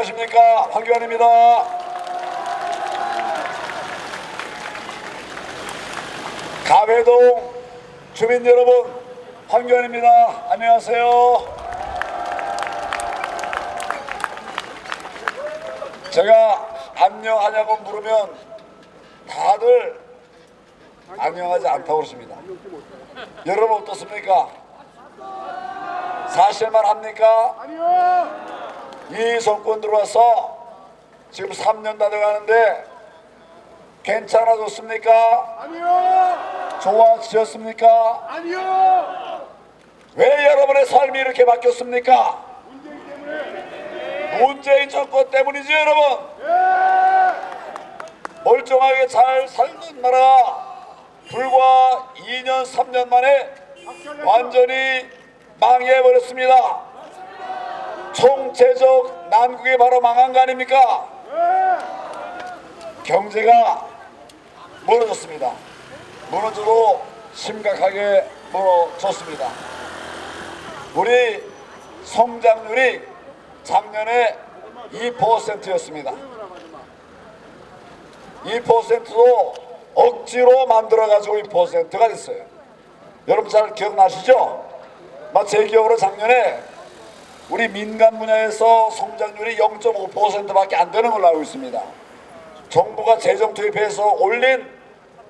안녕하십니까 황교안입니다. 가회동 주민 여러분 황교안입니다. 안녕하세요. 제가 안녕하냐고 물으면 다들 안녕하지 않다고 그러십니다. 여러분 어떻습니까? 사실만 합니까? 이 정권 들어와서 지금 3년 다 돼가는데 괜찮아졌습니까? 아니요! 좋아지셨습니까? 아니요! 왜 여러분의 삶이 이렇게 바뀌었습니까? 문재인 정권 때문이지 여러분 멀쩡하게 잘 살던 나라가 불과 2년 3년 만에 완전히 망해버렸습니다 총체적 난국이 바로 망한 거 아닙니까? 경제가 무너졌습니다 무너져도 심각하게 무너졌습니다 우리 성장률이 작년에 2%였습니다. 2%도 억지로 만들어가지고 2%가 됐어요. 여러분 잘 기억나시죠? 막제 기억으로 작년에 우리 민간 분야에서 성장률이 0.5%밖에 안 되는 걸로 알고 있습니다. 정부가 재정 투입해서 올린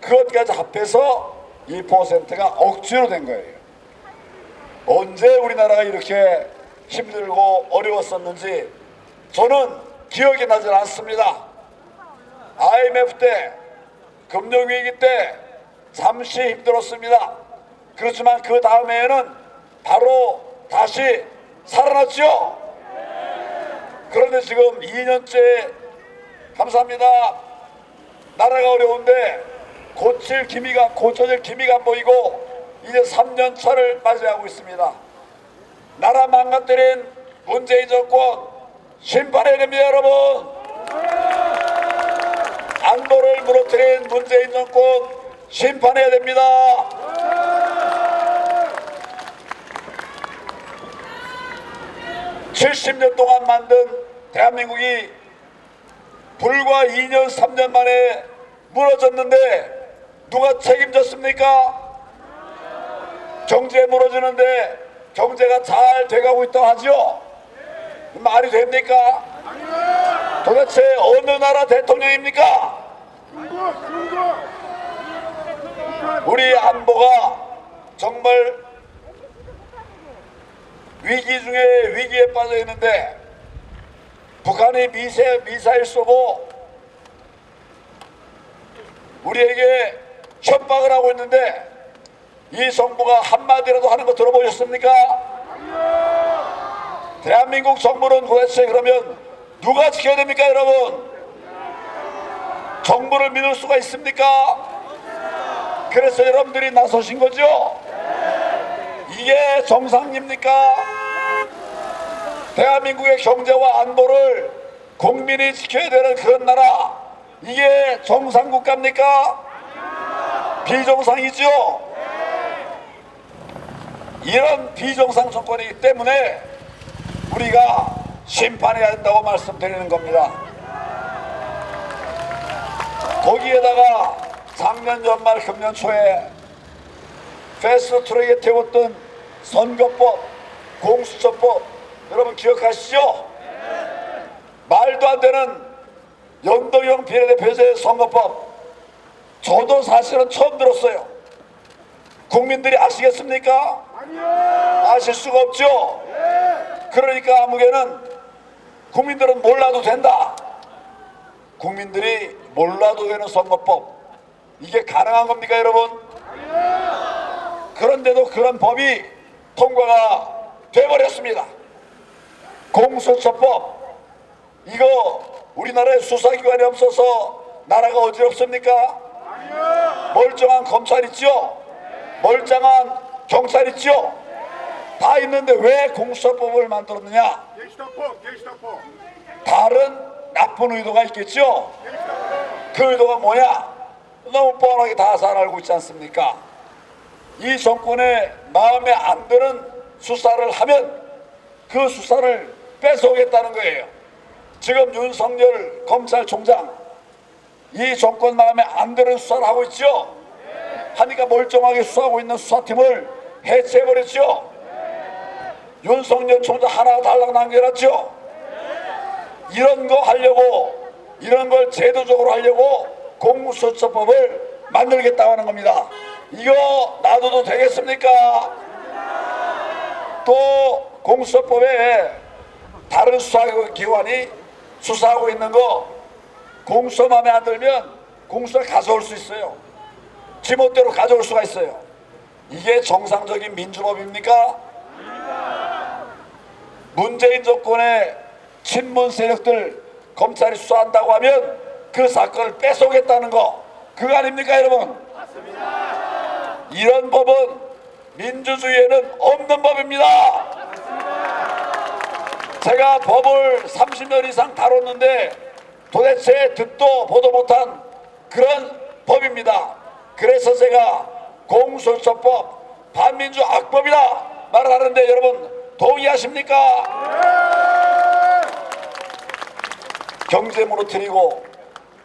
그것까지 합해서 2%가 억지로 된 거예요. 언제 우리나라가 이렇게 힘들고 어려웠었는지 저는 기억이 나질 않습니다. IMF 때 금융위기 때 잠시 힘들었습니다. 그렇지만 그 다음에는 바로 다시 살아났죠. 그런데 지금 2년째 감사합니다. 나라가 어려운데 고칠 기미가 고쳐질 기미가 안 보이고 이제 3년 차를 맞이하고 있습니다. 나라 망가뜨린 문재인 정권 심판해야 됩니다 여러분 안보를 무너뜨린 문재인 정권 심판해야 됩니다 70년 동안 만든 대한민국이 불과 2년 3년 만에 무너졌는데 누가 책임졌습니까? 경제 무너지는데 경제가 잘 돼가고 있다고 하죠? 말이 됩니까? 도대체 어느 나라 대통령입니까? 우리 안보가 정말 위기 중에 위기에 빠져 있는데 북한이 미세 미사일 쏘고 우리에게 협박을 하고 있는데 이 정부가 한마디라도 하는 거 들어보셨습니까? 대한민국 정부는 도대체 그러면 누가 지켜야 됩니까 여러분? 정부를 믿을 수가 있습니까? 그래서 여러분들이 나서신 거죠? 이게 정상입니까? 대한민국의 경제와 안보를 국민이 지켜야 되는 그런 나라 이게 정상국가입니까? 비정상이죠? 이런 비정상 정권이기 때문에 우리가 심판해야 한다고 말씀드리는 겁니다. 거기에다가 작년 연말 금년 초에 패스트트랙에 태웠던 선거법, 공수처법 여러분 기억하시죠? 말도 안 되는 연동형 비례대표제 선거법 저도 사실은 처음 들었어요. 국민들이 아시겠습니까? 아니요! 아실 수가 없죠. 그러니까 아무개는 국민들은 몰라도 된다. 국민들이 몰라도 되는 선거법 이게 가능한 겁니까 여러분? 그런데도 그런 법이 통과가 돼버렸습니다. 공수처법 이거 우리나라에 수사기관이 없어서 나라가 어지럽습니까? 멀쩡한 검찰 있죠? 멀쩡한 경찰 있죠? 다 있는데 왜 공수처법을 만들었느냐? 다른 나쁜 의도가 있겠죠? 그 의도가 뭐냐? 너무 뻔하게 다 잘 알고 있지 않습니까? 이 정권의 마음에 안 드는 수사를 하면 그 수사를 뺏어오겠다는 거예요. 지금 윤석열 검찰총장 이 정권 마음에 안 드는 수사를 하고 있죠. 하니까 멀쩡하게 수사하고 있는 수사팀을 해체해버렸죠. 윤석열 총장 하나 달랑 남겨놨죠. 이런 거 하려고 이런 걸 제도적으로 하려고 공무수사법을 만들겠다고 하는 겁니다. 이거 놔둬도 되겠습니까? 또 공수처법에 다른 수사기관이 수사하고 있는 거 공수처 마음에 안 들면 공수처 가져올 수 있어요. 지멋대로 가져올 수가 있어요. 이게 정상적인 민주법입니까? 문재인 정권의 친문 세력들 검찰이 수사한다고 하면 그 사건을 뺏어오겠다는 거 그거 아닙니까 여러분? 이런 법은 민주주의에는 없는 법입니다. 제가 법을 30년 이상 다뤘는데 도대체 듣도 보도 못한 그런 법입니다. 그래서 제가 공수처법 반민주 악법이다 말을 하는데 여러분 동의하십니까? 경제 무너뜨리고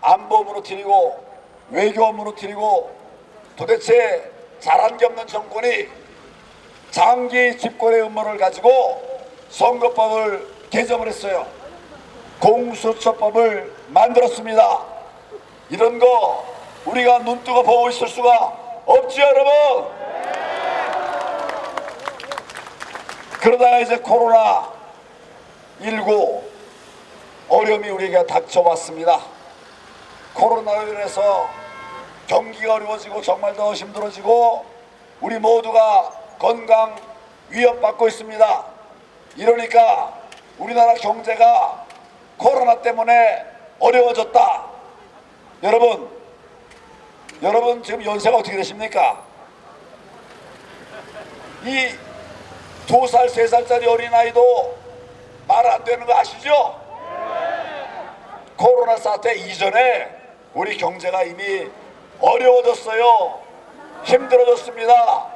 안보 무너뜨리고 외교 무너뜨리고 도대체 잘한 게 없는 정권이 장기 집권의 음모를 가지고 선거법을 개정을 했어요. 공수처법을 만들었습니다. 이런 거 우리가 눈뜨고 보고 있을 수가 없지 여러분. 그러다가 이제 코로나 19 어려움이 우리에게 닥쳐왔습니다. 코로나로 인해서 경기가 어려워지고 정말 더 힘들어지고 우리 모두가 건강 위협받고 있습니다. 이러니까 우리나라 경제가 코로나 때문에 어려워졌다. 여러분, 여러분 지금 연세가 어떻게 되십니까? 이 두 살, 세 살짜리 어린아이도 말 안 되는 거 아시죠? 코로나 사태 이전에 우리 경제가 이미 어려워졌어요. 힘들어졌습니다.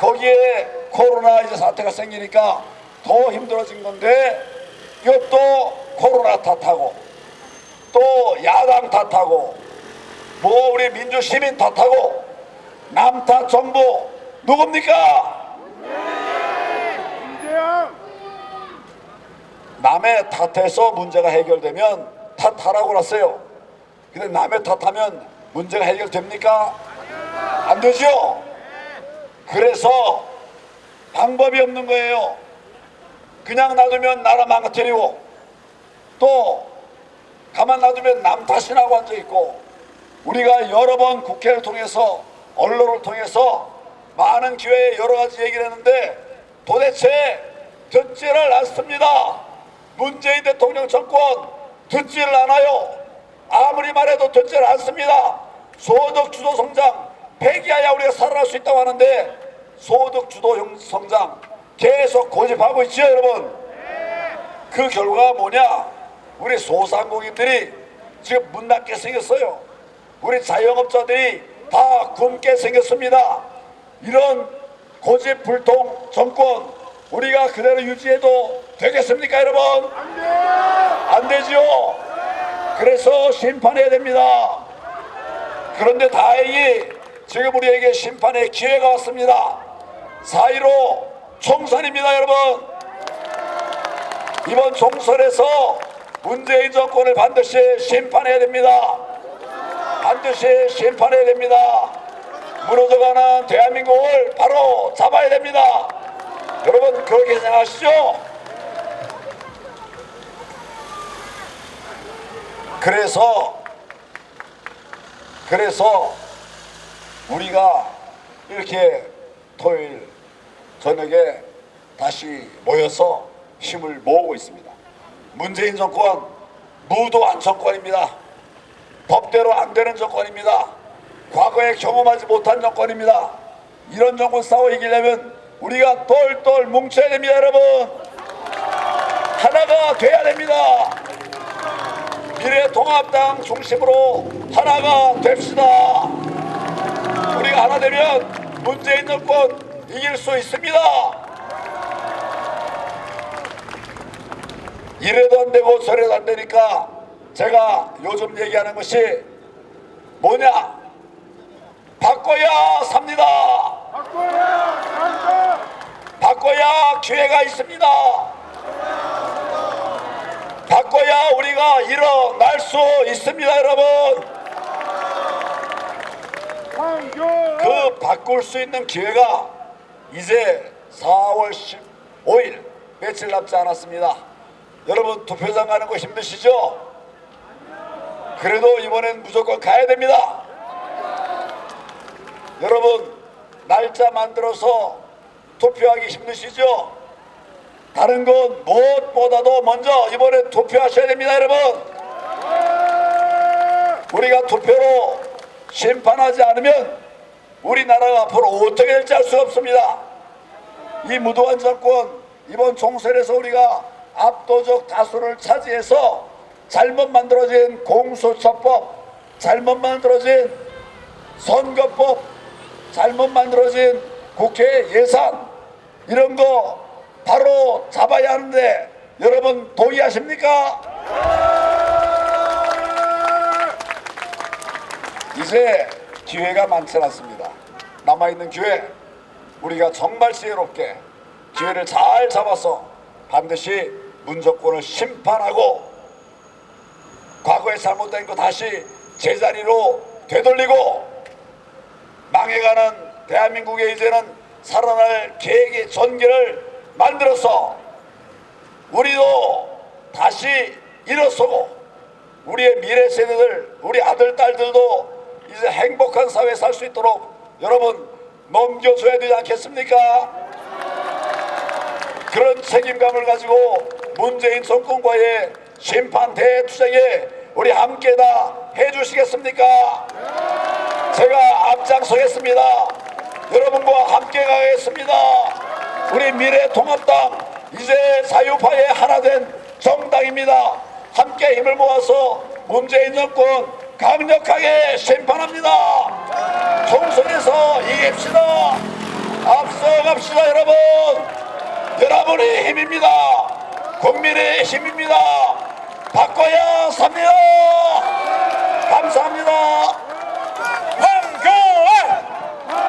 거기에 코로나 이제 사태가 생기니까 더 힘들어진 건데 이것도 코로나 탓하고 또 야당 탓하고 뭐 우리 민주 시민 탓하고 남탓 정부 누굽니까? 이재양 남의 탓해서 문제가 해결되면 탓하라고 났어요. 근데 남의 탓하면 문제가 해결됩니까? 안 되죠? 그래서 방법이 없는 거예요. 그냥 놔두면 나라 망가뜨리고 또 가만 놔두면 남 탓이라고 앉아 있고 우리가 여러 번 국회를 통해서 언론을 통해서 많은 기회에 여러 가지 얘기를 했는데 도대체 듣지를 않습니다. 문재인 대통령 정권 듣지를 않아요. 아무리 말해도 듣지를 않습니다. 소득 주도 성장 폐기하야 우리가 살아날 수 있다고 하는데 소득 주도 형- 성장 계속 고집하고 있죠, 여러분. 그 결과가 뭐냐? 우리 소상공인들이 지금 문 닫게 생겼어요. 우리 자영업자들이 다 굶게 생겼습니다. 이런 고집불통 정권 우리가 그대로 유지해도 되겠습니까, 여러분? 안돼 안 되지요. 그래서 심판해야 됩니다. 그런데 다행히 지금 우리에게 심판의 기회가 왔습니다. 4.15 총선입니다, 여러분. 이번 총선에서 문재인 정권을 반드시 심판해야 됩니다. 반드시 심판해야 됩니다. 무너져가는 대한민국을 바로 잡아야 됩니다. 여러분 그렇게 생각하시죠? 그래서 그래서 우리가 이렇게 토요일 저녁에 다시 모여서 힘을 모으고 있습니다. 문재인 정권 무도한 정권입니다. 법대로 안 되는 정권입니다. 과거에 경험하지 못한 정권입니다. 이런 정권 싸워 이기려면 우리가 똘똘 뭉쳐야 됩니다, 여러분. 하나가 돼야 됩니다. 미래 통합당 중심으로 하나가 됩시다. 우리가 하나 되면 문재인 정권 이길 수 있습니다. 이래도 안 되고 저래도 안 되니까 제가 요즘 얘기하는 것이 뭐냐 바꿔야 삽니다 바꿔야 산다. 바꿔야 기회가 있습니다 바꿔야 우리가 일어날 수 있습니다 여러분. 그 바꿀 수 있는 기회가 이제 4월 15일 며칠 남지 않았습니다. 여러분 투표장 가는 거 힘드시죠? 그래도 이번엔 무조건 가야 됩니다. 여러분 날짜 만들어서 투표하기 힘드시죠? 다른 건 무엇보다도 먼저 이번에 투표하셔야 됩니다, 여러분. 우리가 투표로 심판하지 않으면 우리나라가 앞으로 어떻게 될지 알 수가 없습니다. 이 무도한 정권 이번 총선에서 우리가 압도적 다수를 차지해서 잘못 만들어진 공수처법, 잘못 만들어진 선거법, 잘못 만들어진 국회 예산 이런 거 바로 잡아야 하는데 여러분 동의하십니까? 이제 기회가 많지 않습니다. 남아있는 기회 우리가 정말 지혜롭게 기회를 잘 잡아서 반드시 문정권을 심판하고 과거에 잘못된 거 다시 제자리로 되돌리고 망해가는 대한민국에 이제는 살아날 계획의 전개를 만들어서 우리도 다시 일어서고 우리의 미래 세대들, 우리 아들, 딸들도 이제 행복한 사회 살 수 있도록 여러분 넘겨줘야 되지 않겠습니까? 그런 책임감을 가지고 문재인 정권과의 심판 대투쟁에 우리 함께 다 해주시겠습니까? 제가 앞장서겠습니다. 여러분과 함께 가겠습니다. 우리 미래통합당 이제 자유파의 하나 된 정당입니다. 함께 힘을 모아서 문재인 정권 강력하게 심판합니다. 총선에서 이깁시다. 앞서갑시다 여러분. 여러분의 힘입니다. 국민의 힘입니다. 바꿔야 삽니다. 감사합니다.